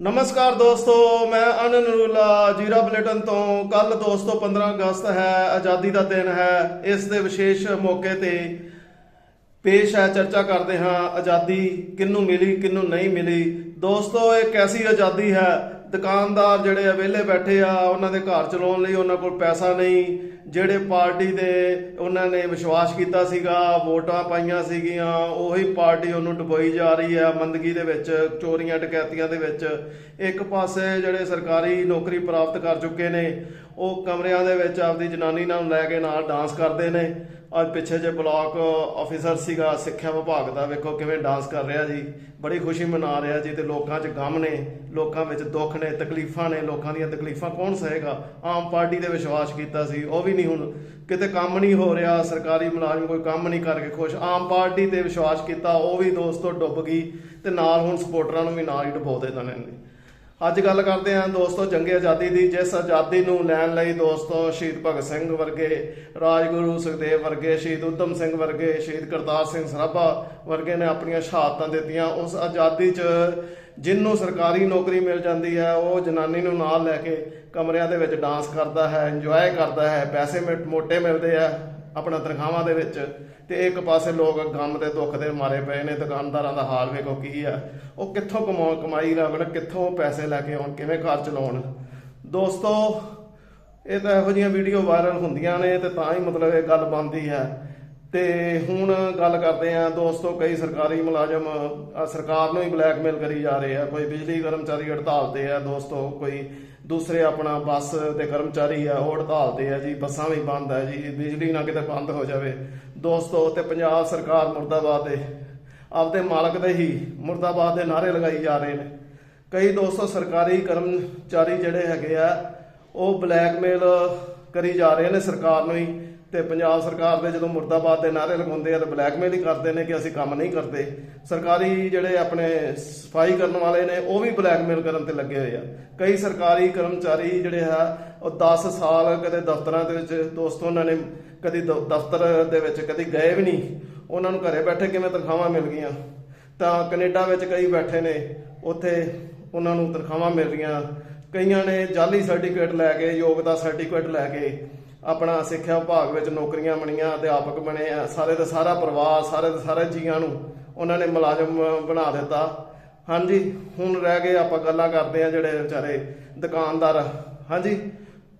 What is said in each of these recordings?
ਨਮਸਕਾਰ ਦੋਸਤੋ, ਮੈਂ ਅਨਨ ਨੂਰਲਾ ਜੀਰਾ ਬੁਲੇਟਿਨ ਤੋਂ। ਕੱਲ ਦੋਸਤੋ 15 ਅਗਸਤ ਹੈ, ਆਜ਼ਾਦੀ ਦਾ ਦਿਨ ਹੈ। ਇਸ ਦੇ ਵਿਸ਼ੇਸ਼ ਮੌਕੇ ਤੇ ਪੇਸ਼ ਹੈ, ਚਰਚਾ ਕਰਦੇ ਹਾਂ ਆਜ਼ਾਦੀ ਕਿਹਨੂੰ ਮਿਲੀ, ਕਿਹਨੂੰ ਨਹੀਂ ਮਿਲੀ। ਦੋਸਤੋ ਇਹ ਕੈਸੀ ਆਜ਼ਾਦੀ ਹੈ ਦੁਕਾਨਦਾਰ ਜਿਹੜੇ ਆ ਵਿਹਲੇ ਬੈਠੇ ਆ, ਉਹਨਾਂ ਦੇ ਘਰ ਚਲਾਉਣ ਲਈ ਉਹਨਾਂ ਕੋਲ ਪੈਸਾ ਨਹੀਂ। ਜਿਹੜੇ ਪਾਰਟੀ ਦੇ ਉਹਨਾਂ ਨੇ ਵਿਸ਼ਵਾਸ ਕੀਤਾ ਸੀਗਾ, ਵੋਟਾਂ ਪਾਈਆਂ ਸੀਗੀਆਂ, ਉਹੀ ਪਾਰਟੀ ਉਹਨੂੰ ਡੁਬੋਈ ਜਾ ਰਹੀ ਆ ਮੰਦਗੀ ਦੇ ਵਿੱਚ, ਚੋਰੀਆਂ, ਡਕੈਤੀਆਂ ਦੇ ਵਿੱਚ। ਇੱਕ ਪਾਸੇ ਜਿਹੜੇ ਸਰਕਾਰੀ ਨੌਕਰੀ ਪ੍ਰਾਪਤ ਕਰ ਚੁੱਕੇ ਨੇ, ਉਹ ਕਮਰਿਆਂ ਦੇ ਵਿੱਚ ਆਪਦੀ ਜਨਾਨੀ ਨਾਲ ਲੈ ਕੇ ਨਾਲ ਡਾਂਸ ਕਰਦੇ ਨੇ। ਅੱਜ ਪਿੱਛੇ ਜੇ ਬਲਾਕ ਆਫੀਸਰ ਸੀਗਾ, ਸਿੱਖਿਆ ਵਿਭਾਗ ਦਾ, ਵੇਖੋ ਕਿਵੇਂ ਡਾਂਸ ਕਰ ਰਿਹਾ ਜੀ। ਬੜੀ ਖੁਸ਼ੀ ਮਨਾ ਰਿਹਾ ਜੀ ਤੇ ਲੋਕਾਂ 'ਚ ਗਮ ਨੇ, ਲੋਕਾਂ ਵਿੱਚ ਦੁੱਖ ਨੇ, ਤਕਲੀਫਾਂ ਨੇ, ਲੋਕਾਂ ਦੀਆਂ ਤਕਲੀਫਾਂ ਕੌਣ ਸਹੇਗਾ? ਆਮ ਪਾਰਟੀ ਦੇ ਵਿਸ਼ਵਾਸ ਕੀਤਾ ਸੀ, ਉਹ ਵੀ ਨਹੀਂ ਹੁਣ। ਕਿਤੇ ਕੰਮ ਨਹੀਂ ਹੋ ਰਿਹਾ, ਸਰਕਾਰੀ ਮੁਲਾਜ਼ਮ ਕੋਈ ਕੰਮ ਨਹੀਂ ਕਰਕੇ ਖੁਸ਼। ਆਮ ਪਾਰਟੀ ਤੇ ਵਿਸ਼ਵਾਸ ਕੀਤਾ, ਉਹ ਵੀ ਦੋਸਤੋ ਡੁੱਬ ਗਈ ਤੇ ਨਾਲ ਹੁਣ ਸਪੋਰਟਰਾਂ ਨੂੰ ਵੀ ਨਾਲ ਹੀ ਡੁਬੋ ਦੇ ਦੇਣੇ ਨੇ। ਅੱਜ ਗੱਲ ਕਰਦੇ ਹਾਂ ਦੋਸਤੋ ਜੰਗੇ ਆਜ਼ਾਦੀ ਦੀ, ਜਿਸ ਆਜ਼ਾਦੀ ਨੂੰ ਲੈਣ ਲਈ ਦੋਸਤੋ ਸ਼ਹੀਦ ਭਗਤ ਸਿੰਘ ਵਰਗੇ, ਰਾਜਗੁਰੂ ਸੁਖਦੇਵ ਵਰਗੇ, ਸ਼ਹੀਦ ਉਧਮ ਸਿੰਘ ਵਰਗੇ, ਸ਼ਹੀਦ ਕਰਤਾਰ ਸਿੰਘ ਸਰਾਭਾ ਵਰਗੇ ਨੇ ਆਪਣੀਆਂ ਸ਼ਹਾਦਤਾਂ ਦਿੱਤੀਆਂ। ਉਸ ਆਜ਼ਾਦੀ 'ਚ ਜਿਹਨੂੰ ਸਰਕਾਰੀ ਨੌਕਰੀ ਮਿਲ ਜਾਂਦੀ ਹੈ, ਉਹ ਜਨਾਨੀ ਨੂੰ ਨਾਲ ਲੈ ਕੇ ਕਮਰਿਆਂ ਦੇ ਵਿੱਚ ਡਾਂਸ ਕਰਦਾ ਹੈ, ਇੰਜੋਏ ਕਰਦਾ ਹੈ, ਪੈਸੇ ਮਿ- ਮੋਟੇ ਮਿਲਦੇ ਆ। ਆਪਣਾ ਤਨਖਾਹਾਂ ਦੇ ਵਿੱਚ, ਤੇ ਇੱਕ ਪਾਸੇ ਲੋਕ ਗਮ ਤੇ ਦੁੱਖ ਦੇ ਮਾਰੇ ਪਏ ਨੇ, ਦੁਕਾਨਦਾਰਾਂ ਦਾ ਹਾਲ ਵੇਖੋ ਕੀ ਆ। ਉਹ ਕਿੱਥੋਂ ਕਮਾਉਣ ਕਮਾਈ ਲੱਗਣ ਕਿੱਥੋਂ ਪੈਸੇ ਲੈ ਕੇ ਆਉਣ, ਕਿਵੇਂ ਘਰ ਚਲਾਉਣ। ਦੋਸਤੋ, ਇਹ ਤਾਂ ਇਹੋ ਜਿਹੀਆਂ ਵੀਡੀਓ ਵਾਇਰਲ ਹੁੰਦੀਆਂ ਨੇ, ਤੇ ਤਾਂ ਹੀ ਮਤਲਬ ਇਹ ਗੱਲ ਬਣਦੀ ਹੈ ਤੇ ਹੁਣ ਗੱਲ ਕਰਦੇ ਆ ਦੋਸਤੋ, ਕਈ ਸਰਕਾਰੀ ਮੁਲਾਜ਼ਮ ਸਰਕਾਰ ਨੂੰ ਹੀ ਬਲੈਕਮੇਲ ਕਰੀ ਜਾ ਰਹੇ ਆ। ਕੋਈ ਬਿਜਲੀ ਕਰਮਚਾਰੀ ਹੜਤਾਲ ਤੇ ਆ ਦੋਸਤੋ, ਕੋਈ ਦੂਸਰੇ ਆਪਣਾ ਬੱਸ ਦੇ ਕਰਮਚਾਰੀ ਆ, ਉਹ ਹੜਤਾਲ ਤੇ ਆ ਜੀ, ਬੱਸਾਂ ਵੀ ਬੰਦ ਆ ਜੀ, ਬਿਜਲੀ ਨਾ ਕਿਤੇ ਬੰਦ ਹੋ ਜਾਵੇ। ਦੋਸਤੋ ਤੇ ਪੰਜਾਬ ਸਰਕਾਰ ਮੁਰਦਾਬਾਦ ਦੇ, ਆਪਦੇ ਮਾਲਕ ਦੇ ਹੀ ਮੁਰਦਾਬਾਦ ਦੇ ਨਾਰੇ ਲਗਾਈ ਜਾ ਰਹੇ ਨੇ। ਕਈ ਦੋਸਤੋ, ਸਰਕਾਰੀ ਕਰਮਚਾਰੀ ਜਿਹੜੇ ਹੈਗੇ ਆ, ਉਹ ਬਲੈਕਮੇਲ ਕਰੀ ਜਾ ਰਹੇ ਨੇ ਸਰਕਾਰ ਨੂੰ ਹੀ। ਤੇ ਪੰਜਾਬ ਸਰਕਾਰ ਦੇ ਜਦੋਂ ਮੁਰਦਾਬਾਦ ਦੇ ਨਾਰੇ ਲਗਾਉਂਦੇ ਆ ਤੇ ਬਲੈਕਮੇਲ ਹੀ ਕਰਦੇ ਨੇ ਕਿ ਅਸੀਂ ਕੰਮ ਨਹੀਂ ਕਰਦੇ, ਸਰਕਾਰੀ ਜਿਹੜੇ ਆਪਣੇ ਸਫ਼ਾਈ ਕਰਨ ਵਾਲੇ ਨੇ, ਉਹ ਵੀ ਬਲੈਕਮੇਲ ਕਰਨ ਤੇ ਲੱਗੇ ਹੋਏ ਆ। ਕਈ ਸਰਕਾਰੀ ਕਰਮਚਾਰੀ ਜਿਹੜੇ ਆ, ਉਹ 10 ਸਾਲ ਕਦੇ ਦਫ਼ਤਰਾਂ ਦੇ ਵਿੱਚ, ਦੋਸਤੋ ਉਹਨਾਂ ਨੇ ਕਦੀ ਦ- ਦਫ਼ਤਰ ਦੇ ਵਿੱਚ ਕਦੀ ਗਏ ਵੀ ਨਹੀਂ, ਉਹਨਾਂ ਨੂੰ ਘਰੇ ਬੈਠੇ ਕਿਵੇਂ ਤਨਖਾਹਾਂ ਮਿਲ ਗਈਆਂ? ਤਾਂ ਕੈਨੇਡਾ ਵਿੱਚ ਕਈ ਬੈਠੇ ਨੇ, ਉੱਥੇ ਉਹਨਾਂ ਨੂੰ ਤਨਖਾਹਾਂ ਮਿਲ ਰਹੀਆਂ ਕਈਆਂ ਨੇ ਜਾਲੀ ਸਰਟੀਫਿਕੇਟ ਲੈ ਕੇ, ਯੋਗਤਾ ਸਰਟੀਫਿਕੇਟ ਲੈ ਕੇ ਆਪਣਾ ਸਿੱਖਿਆ ਵਿਭਾਗ ਵਿੱਚ ਨੌਕਰੀਆਂ ਬਣੀਆਂ, ਅਧਿਆਪਕ ਬਣੇ ਆ, ਸਾਰੇ ਦਾ ਸਾਰਾ ਪਰਿਵਾਰ, ਸਾਰੇ ਦੇ ਸਾਰੇ ਜੀਆਂ ਨੂੰ ਉਹਨਾਂ ਨੇ ਮੁਲਾਜ਼ਮ ਬਣਾ ਦਿੱਤਾ। ਹਾਂਜੀ, ਹੁਣ ਰਹਿ ਗਏ ਆਪਾਂ ਗੱਲਾਂ ਕਰਦੇ ਆ ਜਿਹੜੇ ਵਿਚਾਰੇ ਦੁਕਾਨਦਾਰ। ਹਾਂਜੀ,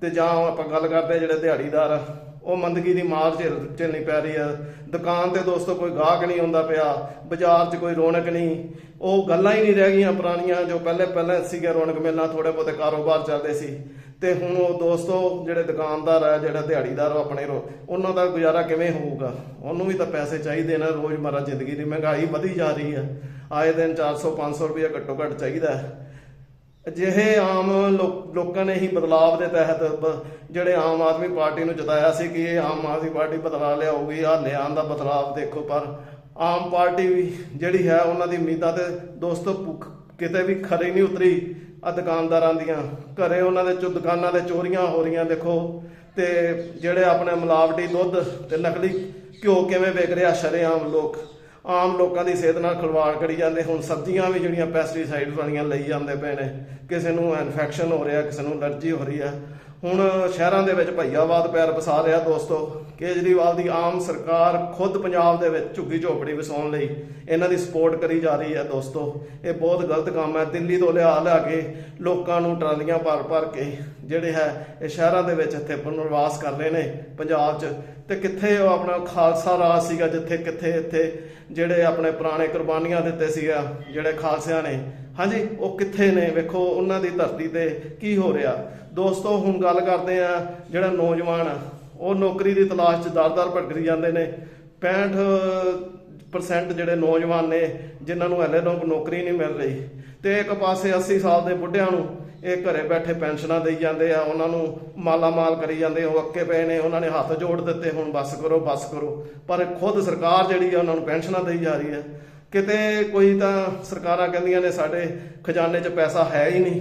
ਤੇ ਜਾਂ ਆਪਾਂ ਗੱਲ ਕਰਦੇ ਆ ਜਿਹੜੇ ਦਿਹਾੜੀਦਾਰ। ਉਹ ਮੰਦਗੀ ਦੀ ਮਾਰ ਝੇਲ, ਝੇਲਣੀ ਪੈ ਰਹੀ ਆ। ਦੁਕਾਨ ਤੇ ਦੋਸਤੋ ਕੋਈ ਗਾਹਕ ਨਹੀਂ ਹੁੰਦਾ ਪਿਆ, ਬਾਜ਼ਾਰ 'ਚ ਕੋਈ ਰੌਣਕ ਨਹੀਂ। ਉਹ ਗੱਲਾਂ ਹੀ ਨਹੀਂ ਰਹਿ ਗਈਆਂ ਪੁਰਾਣੀਆਂ, ਜੋ ਪਹਿਲੇ ਪਹਿਲੇ ਸੀਗੇ ਰੌਣਕ ਮੇਲਾ ਥੋੜੇ ਬਹੁਤੇ ਕਾਰੋਬਾਰ ਚੱਲਦੇ ਸੀ। ਤੇ ਹੁਣ ਉਹ ਦੋਸਤੋ ਜਿਹੜੇ ਦੁਕਾਨਦਾਰ ਆ, ਜਿਹੜਾ ਦਿਹਾੜੀਦਾਰ ਆਪਣੇ ਰੋ ਉਹਨਾਂ ਦਾ ਗੁਜ਼ਾਰਾ ਕਿਵੇਂ ਹੋਊਗਾ? ਉਹਨੂੰ ਵੀ ਤਾਂ ਪੈਸੇ ਚਾਹੀਦੇ ਨੇ ਰੋਜ਼ਮਰਾ ਜ਼ਿੰਦਗੀ ਦੀ ਮਹਿੰਗਾਈ ਵਧੀ ਜਾ ਰਹੀ ਹੈ ਆਏ ਦਿਨ 400 500 ਰੁਪਏ ਘੱਟੋ ਘੱਟ ਚਾਹੀਦਾ ਹੈ। ਅਜਿਹੇ ਆਮ ਲੋਕਾਂ ਨੇ ਹੀ ਬਦਲਾਵ ਦੇ ਤਹਿਤ ਬ- ਜਿਹੜੇ ਆਮ ਆਦਮੀ ਪਾਰਟੀ ਨੂੰ ਜਤਾਇਆ ਸੀ ਕਿ ਇਹ ਆਮ ਆਦਮੀ ਪਾਰਟੀ ਬਦਲਾ ਲਿਆਊਗੀ ਆ ਲਿਆਉਣ ਦਾ ਬਦਲਾਅ ਦੇਖੋ, ਪਰ ਆਮ ਪਾਰਟੀ ਵੀ ਜਿਹੜੀ ਹੈ, ਉਹਨਾਂ ਦੀ ਉਮੀਦਾਂ ਤੇ ਦੋਸਤੋ ਕਿਤੇ ਵੀ ਖਰੇ ਨਹੀਂ ਉਤਰੀ। ਆ ਦੁਕਾਨਦਾਰਾਂ ਦੀਆਂ। ਘਰੇ ਉਹਨਾਂ ਦੇ ਚੋ ਦੁਕਾਨਾਂ ਦੇ ਚੋਰੀਆਂ ਹੋ ਰਹੀਆਂ, ਦੇਖੋ। ਤੇ ਜਿਹੜੇ ਆਪਣੇ ਮਿਲਾਵਟੀ ਦੁੱਧ ਤੇ ਨਕਲੀ ਘਿਓ ਕਿਵੇਂ ਵਿਕ ਰਿਹਾ ਸ਼ਰੇਆਮ ਲੋਕ। ਆਮ ਲੋਕਾਂ ਦੀ ਸਿਹਤ ਨਾਲ ਖਿਲਵਾੜ ਕਰੀ ਜਾਂਦੇ। ਹੁਣ ਸਬਜ਼ੀਆਂ ਵੀ ਜਿਹੜੀਆਂ ਪੈਸਟੀਸਾਈਡ ਵਾਲੀਆਂ ਲਈ ਜਾਂਦੇ ਪਏ ਨੇ। ਕਿਸੇ ਨੂੰ ਇਨਫੈਕਸ਼ਨ ਹੋ ਰਿਹਾ, ਕਿਸੇ ਨੂੰ ਅਲਰਜੀ ਹੋ ਰਹੀ ਹੈ ਹੁਣ ਸ਼ਹਿਰਾਂ ਦੇ ਵਿੱਚ ਭਈਆਵਾਦ ਪੈਰ ਪਸਾ ਰਿਹਾ ਦੋਸਤੋ। ਕੇਜਰੀਵਾਲ ਦੀ ਆਮ ਸਰਕਾਰ ਖੁਦ ਪੰਜਾਬ ਦੇ ਵਿੱਚ ਝੁੱਗੀ ਝੋਪੜੀ ਵਸਾਉਣ ਲਈ ਇਹਨਾਂ ਦੀ ਸਪੋਰਟ ਕਰੀ ਜਾ ਰਹੀ ਹੈ ਦੋਸਤੋ। ਇਹ ਬਹੁਤ ਗਲਤ ਕੰਮ ਹੈ। ਦਿੱਲੀ ਤੋਂ ਲਿਆ ਲਿਆ ਕੇ ਲੋਕਾਂ ਨੂੰ ਟਰਾਲੀਆਂ ਭਰ ਭਰ ਕੇ ਜਿਹੜੇ ਹੈ, ਇਹ ਸ਼ਹਿਰਾਂ ਦੇ ਵਿੱਚ ਇੱਥੇ ਪੁਨਰਵਾਸ ਕਰ ਰਹੇ ਨੇ ਪੰਜਾਬ 'ਚ। ਤੇ ਕਿੱਥੇ ਉਹ ਆਪਣਾ ਖਾਲਸਾ ਰਾਜ ਸੀਗਾ ਜਿੱਥੇ ਕਿੱਥੇ ਇੱਥੇ ਜਿਹੜੇ ਆਪਣੇ ਪੁਰਾਣੇ ਕੁਰਬਾਨੀਆਂ ਦਿੱਤੇ ਸੀਗਾ, ਜਿਹੜੇ ਖਾਲਸਿਆਂ ਨੇ। ਹਾਂਜੀ, ਉਹ ਕਿੱਥੇ ਨੇ? ਵੇਖੋ, ਉਹਨਾਂ ਦੀ ਧਰਤੀ ਤੇ ਕੀ ਹੋ ਰਿਹਾ। ਦੋਸਤੋ, ਹੁਣ ਗੱਲ ਕਰਦੇ ਆ ਜਿਹੜਾ ਨੌਜਵਾਨ ਉਹ ਨੌਕਰੀ ਦੀ ਤਲਾਸ਼ 'ਚ ਦਰ-ਦਰ ਭਟਕਦੀ ਜਾਂਦੇ ਨੇ। 65% ਜਿਹੜੇ ਨੌਜਵਾਨ ਨੇ, ਜਿਨ੍ਹਾਂ ਨੂੰ ਹਲੇ ਨੂੰ ਨੌਕਰੀ ਨਹੀਂ ਮਿਲ ਰਹੀ। ਤੇ ਇੱਕ ਪਾਸੇ 80 ਸਾਲ ਦੇ ਬੁੱਢਿਆਂ ਨੂੰ ਇਹ ਘਰੇ ਬੈਠੇ ਪੈਨਸ਼ਨਾਂ ਦੇਈ ਜਾਂਦੇ ਆ, ਉਹਨਾਂ ਨੂੰ ਮਾਲਾ ਮਾਲ ਕਰੀ ਜਾਂਦੇ, ਉਹ ਅੱਕੇ ਪਏ ਨੇ, ਉਹਨਾਂ ਨੇ ਹੱਥ ਜੋੜ ਦਿੱਤੇ, ਹੁਣ ਬਸ ਕਰੋ ਬਸ ਕਰੋ। ਪਰ ਖੁਦ ਸਰਕਾਰ ਜਿਹੜੀ ਆ, ਉਹਨਾਂ ਨੂੰ ਪੈਨਸ਼ਨਾਂ ਦੇਈ ਜਾ ਰਹੀ ਹੈ ਕਿਤੇ ਕੋਈ ਤਾਂ ਸਰਕਾਰਾਂ ਕਹਿੰਦੀਆਂ ਨੇ, ਸਾਡੇ ਖਜ਼ਾਨੇ 'ਚ ਪੈਸਾ ਹੈ ਹੀ ਨਹੀਂ।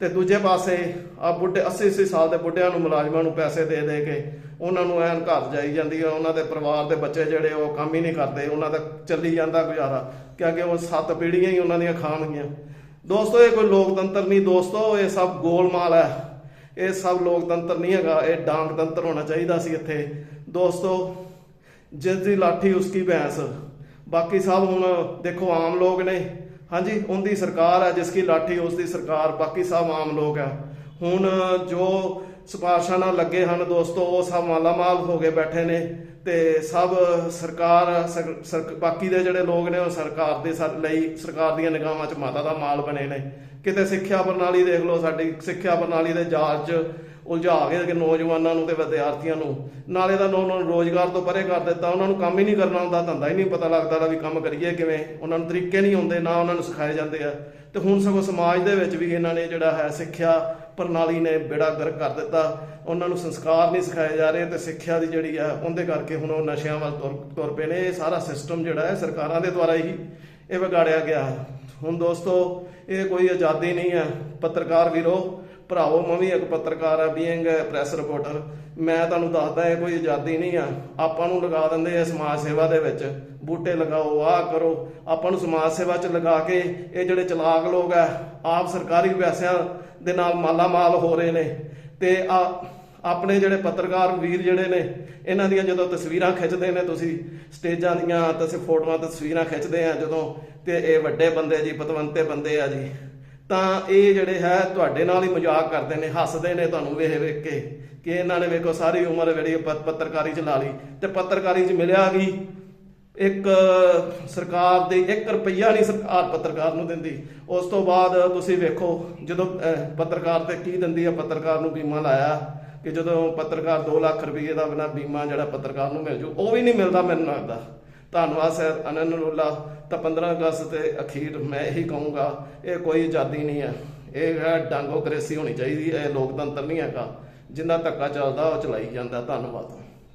ਤੇ ਦੂਜੇ ਪਾਸੇ ਆ ਬੁੱਢੇ 80 80 ਸਾਲ ਦੇ ਬੁੱਢਿਆਂ ਨੂੰ ਮੁਲਾਜ਼ਮਾਂ ਨੂੰ ਪੈਸੇ ਦੇ ਦੇ ਕੇ ਉਹਨਾਂ ਨੂੰ ਐਨ ਘਰ ਜਾਈ ਜਾਂਦੀ ਆ, ਉਹਨਾਂ ਦੇ ਪਰਿਵਾਰ ਦੇ ਬੱਚੇ ਜਿਹੜੇ ਉਹ ਕੰਮ ਹੀ ਨਹੀਂ ਕਰਦੇ, ਉਹਨਾਂ ਦਾ ਚੱਲੀ ਜਾਂਦਾ ਗੁਜ਼ਾਰਾ, ਕਿਉਂਕਿ ਉਹ ਸੱਤ ਪੀੜ੍ਹੀਆਂ ਹੀ ਉਹਨਾਂ ਦੀਆਂ ਖਾਣਗੀਆਂ। ਦੋਸਤੋ, ਇਹ ਕੋਈ ਲੋਕਤੰਤਰ ਨਹੀਂ, ਦੋਸਤੋ, ਇਹ ਸਭ ਗੋਲਮਾਲ ਹੈ। ਇਹ ਸਭ ਲੋਕਤੰਤਰ ਨਹੀਂ ਹੈਗਾ, ਇਹ ਡਾਂਗਤੰਤਰ ਹੋਣਾ ਚਾਹੀਦਾ ਸੀ ਇੱਥੇ। ਦੋਸਤੋ, ਜਿਸ ਦੀ ਲਾਠੀ ਉਸਕੀ ਭੈਂਸ। ਬਾਕੀ ਸਭ ਹੁਣ ਦੇਖੋ, ਆਮ ਲੋਕ ਨੇ। ਹਾਂਜੀ, ਉਹਦੀ ਸਰਕਾਰ ਹੈ ਜਿਸ ਦੀ ਲਾਠੀ ਉਸ ਦੀ ਸਰਕਾਰ, ਬਾਕੀ ਸਭ ਆਮ ਲੋਕ ਹੈ। ਹੁਣ ਜੋ ਸਿਫਾਰਸ਼ਾਂ ਨਾਲ ਲੱਗੇ ਹਨ ਦੋਸਤੋ, ਉਹ ਸਭ ਮਾਲਾਮਾਲ ਹੋ ਕੇ ਬੈਠੇ ਨੇ ਤੇ ਸਭ ਸਰਕਾਰ, ਸਰ- ਸਰ- ਬਾਕੀ ਦੇ ਜਿਹੜੇ ਲੋਕ ਨੇ ਉਹ ਸਰਕਾਰ ਦੇ ਲਈ, ਸਰਕਾਰ ਦੀਆਂ ਨਿਗਾਹਾਂ 'ਚ ਮਾਤਾ ਦਾ ਮਾਲ ਬਣੇ ਨੇ। ਕਿਤੇ ਸਿੱਖਿਆ ਪ੍ਰਣਾਲੀ ਦੇਖ ਲਓ, ਸਾਡੀ ਸਿੱਖਿਆ ਪ੍ਰਣਾਲੀ ਦੇ ਜਾਲ 'ਚ ਉਲਝਾ ਕੇ ਕਿ ਨੌਜਵਾਨਾਂ ਨੂੰ ਤੇ ਵਿਦਿਆਰਥੀਆਂ ਨੂੰ। ਨਾਲੇ ਤਾਂ ਉਹਨਾਂ ਨੂੰ ਰੋਜ਼ਗਾਰ ਤੋਂ ਪਰੇ ਕਰ ਦਿੱਤਾ, ਉਹਨਾਂ ਨੂੰ ਕੰਮ ਹੀ ਨਹੀਂ ਕਰਨਾ ਹੁੰਦਾ, ਧੰਦਾ ਹੀ ਨਹੀਂ ਪਤਾ ਲੱਗਦਾ ਦਾ ਵੀ ਕੰਮ ਕਰੀਏ ਕਿਵੇਂ। ਉਹਨਾਂ ਨੂੰ ਤਰੀਕੇ ਨਹੀਂ ਆਉਂਦੇ ਨਾ ਉਹਨਾਂ ਨੂੰ ਸਿਖਾਏ ਜਾਂਦੇ ਆ। ਤੇ ਹੁਣ ਸਗੋਂ ਸਮਾਜ ਦੇ ਵਿੱਚ ਵੀ ਇਹਨਾਂ ਨੇ ਜਿਹੜਾ ਹੈ ਸਿੱਖਿਆ ਪ੍ਰਣਾਲੀ ਨੇ ਬੇੜਾ ਗਰਕ ਕਰ ਦਿੱਤਾ। ਉਹਨਾਂ ਨੂੰ ਸੰਸਕਾਰ ਨਹੀਂ ਸਿਖਾਏ ਜਾ ਰਹੇ ਤੇ ਸਿੱਖਿਆ ਦੀ ਜਿਹੜੀ ਆ, ਉਹਦੇ ਕਰਕੇ ਹੁਣ ਉਹ ਨਸ਼ਿਆਂ ਵੱਲ ਤੁਰ ਤੁਰ ਪਏ ਨੇ। ਇਹ ਸਾਰਾ ਸਿਸਟਮ ਜਿਹੜਾ ਹੈ ਸਰਕਾਰਾਂ ਦੇ ਦੁਆਰਾ ਹੀ ਇਹ ਵਿਗਾੜਿਆ ਗਿਆ ਹੈ। ਹੁਣ ਦੋਸਤੋ, ਇਹ ਕੋਈ ਆਜ਼ਾਦੀ ਨਹੀਂ ਹੈ। ਪੱਤਰਕਾਰ ਵੀਰੋ, ਭਰਾਵੋ, ਮੈਂ ਵੀ ਇੱਕ ਪੱਤਰਕਾਰ ਆ ਬੀਇੰਗ ਪ੍ਰੈਸ ਰਿਪੋਰਟਰ ਮੈਂ ਤੁਹਾਨੂੰ ਦੱਸਦਾ, ਇਹ ਕੋਈ ਆਜ਼ਾਦੀ ਨਹੀਂ ਆ। ਆਪਾਂ ਨੂੰ ਲਗਾ ਦਿੰਦੇ ਆ ਸਮਾਜ ਸੇਵਾ ਦੇ ਵਿੱਚ। ਬੂਟੇ ਲਗਾਓ, ਆਹ ਕਰੋ। ਆਪਾਂ ਨੂੰ ਸਮਾਜ ਸੇਵਾ 'ਚ ਲਗਾ ਕੇ ਇਹ ਜਿਹੜੇ ਚਲਾਕ ਲੋਕ ਆ, ਆਪ ਸਰਕਾਰੀ ਪੈਸਿਆਂ ਦੇ ਨਾਲ ਮਾਲਾ ਮਾਲ ਹੋ ਰਹੇ ਨੇ। ਤੇ ਆ ਆਪਣੇ ਜਿਹੜੇ ਪੱਤਰਕਾਰ ਵੀਰ ਜਿਹੜੇ ਨੇ, ਇਹਨਾਂ ਦੀਆਂ ਜਦੋਂ ਤਸਵੀਰਾਂ ਖਿੱਚਦੇ ਨੇ ਤੁਸੀਂ, ਸਟੇਜਾਂ ਦੀਆਂ ਤੁਸੀਂ, ਫੋਟੋਆਂ, ਤਸਵੀਰਾਂ ਖਿੱਚਦੇ ਆ ਜਦੋਂ, ਤੇ ਇਹ ਵੱਡੇ ਬੰਦੇ ਜੀ, ਪਤਵੰਤੇ ਬੰਦੇ ਆ ਜੀ, ਤਾਂ ਇਹ ਜਿਹੜੇ ਹੈ ਤੁਹਾਡੇ ਨਾਲ ਹੀ ਮਜ਼ਾਕ ਕਰਦੇ ਨੇ, ਹੱਸਦੇ ਨੇ ਤੁਹਾਨੂੰ ਵੇਖ ਵੇਖ ਕੇ, ਕਿ ਇਹਨਾਂ ਨੇ ਵੇਖੋ ਸਾਰੀ ਉਮਰ ਜਿਹੜੀ ਪ- ਪੱਤਰਕਾਰੀ ਚ ਲਾ ਲਈ, ਤੇ ਪੱਤਰਕਾਰੀ ਚ ਮਿਲਿਆ ਕੀ? ਇੱਕ ਸਰਕਾਰ ਦੇ 1 ਰੁਪਈਆ ਨਹੀਂ ਸਰਕਾਰ ਪੱਤਰਕਾਰ ਨੂੰ ਦਿੰਦੀ। ਉਸ ਤੋਂ ਬਾਅਦ ਤੁਸੀਂ ਵੇਖੋ, ਜਦੋਂ ਪੱਤਰਕਾਰ ਤੇ ਕੀ ਦਿੰਦੀ ਹੈ ਪੱਤਰਕਾਰ ਨੂੰ ਬੀਮਾ ਲਾਇਆ। ਕਿ ਜਦੋਂ ਪੱਤਰਕਾਰ 2 ਲੱਖ ਰੁਪਏ ਦਾ ਬਿਨਾ ਬੀਮਾ ਜਿਹੜਾ ਪੱਤਰਕਾਰ ਨੂੰ ਮਿਲ ਜੂ, ਉਹ ਵੀ ਨਹੀਂ ਮਿਲਦਾ ਮੈਨੂੰ ਲੱਗਦਾ। ਧੰਨਵਾਦ ਸਰ ਅਨੰਦੁੱਲਾ ਤਾਂ 15 ਅਗਸਤ ਤੇ ਅਖੀਰ ਮੈਂ ਇਹੀ ਕਹੂੰਗਾ, ਇਹ ਕੋਈ ਆਜ਼ਾਦੀ ਨਹੀਂ ਹੈ। ਇਹ ਹੈ ਡਾਂਗੋਕ੍ਰੇਸੀ ਹੋਣੀ ਚਾਹੀਦੀ ਹੈ, ਇਹ ਲੋਕਤੰਤਰ ਨਹੀਂ ਹੈਗਾ। ਜਿੰਨਾ ਧੱਕਾ ਚੱਲਦਾ, ਉਹ ਚਲਾਈ ਜਾਂਦਾ। ਧੰਨਵਾਦ।